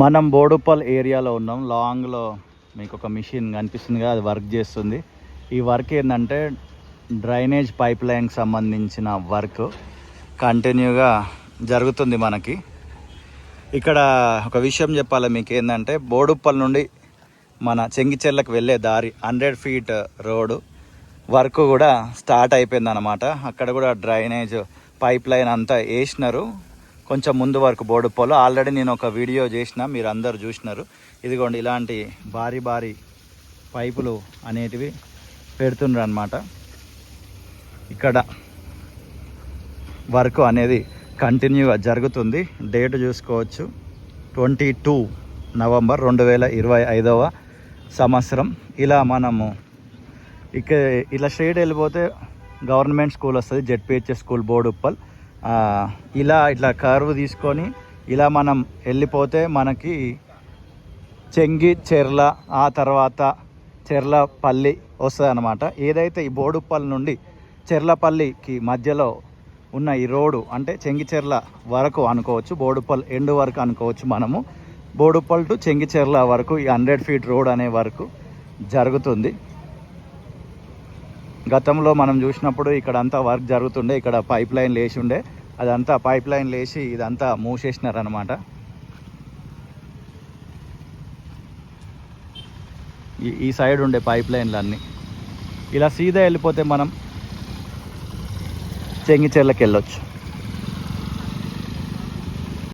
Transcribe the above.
మనం బోడుప్పల్ ఏరియాలో ఉన్నాం. లాంగ్లో మీకు ఒక మిషన్ కనిపిస్తుంది కదా అది వర్క్ చేస్తుంది. ఈ వర్క్ ఏంటంటే డ్రైనేజ్ పైప్ లైన్కి సంబంధించిన వర్క్. కంటిన్యూగా జరుగుతుంది మనకి. ఇక్కడ ఒక విషయం చెప్పాలి మీకు ఏంటంటే బోడుప్పల్ నుండి మన చెంగిచెర్లకు వెళ్ళే దారి హండ్రెడ్ ఫీట్ రోడ్డు వర్క్ కూడా స్టార్ట్ అయిపోయింది అనమాట అక్కడ కూడా డ్రైనేజ్ పైప్ లైన్ అంతా వేసినారు కొంచెం ముందు వరకు బోడుప్పలో ఆల్రెడీ నేను ఒక వీడియో చేసిన మీరు అందరు చూసినారు. ఇదిగోండి ఇలాంటి భారీ భారీ పైపులు అనేటివి పెడుతుండ్రు అనమాట ఇక్కడ వర్క్ అనేది కంటిన్యూగా జరుగుతుంది. డేట్ చూసుకోవచ్చు. ట్వంటీ టూ నవంబర్ రెండు వేల ఇరవై ఐదవ సంవత్సరం. ఇలా మనము ఇక ఇలా స్ట్రైట్ వెళ్ళిపోతే గవర్నమెంట్ స్కూల్ వస్తుంది జెడ్పిహెచ్ఎస్ స్కూల్ బోర్డు ఉప్పల్. ఇలా ఇట్లా కర్వ్ తీసుకొని ఇలా మనం వెళ్ళిపోతే మనకి చెంగి చెర్ల ఆ తర్వాత చెర్లపల్లి వస్తుంది అనమాట ఏదైతే ఈ బోడుపల్లి నుండి చెర్లపల్లికి మధ్యలో ఉన్న ఈ రోడ్డు అంటే చెంగిచెర్ల వరకు అనుకోవచ్చు బోడుపల్లి ఎండ్ వరకు అనుకోవచ్చు మనము. బోడుప్పల్ టు చెంగిచెర్ల వరకు ఈ హండ్రెడ్ ఫీట్ రోడ్ అనే వరకు జరుగుతుంది. గతంలో మనం చూసినప్పుడు ఇక్కడ అంతా వర్క్ జరుగుతుండే ఇక్కడ పైప్ లైన్ లేచి ఉండే అదంతా పైప్ లైన్ లేచి ఇదంతా మూసేసినారనమాట ఈ ఈ సైడ్ ఉండే పైప్ లైన్లు అన్నీ ఇలా సీదా వెళ్ళిపోతే మనం చెంగిచెర్లకు వెళ్ళొచ్చు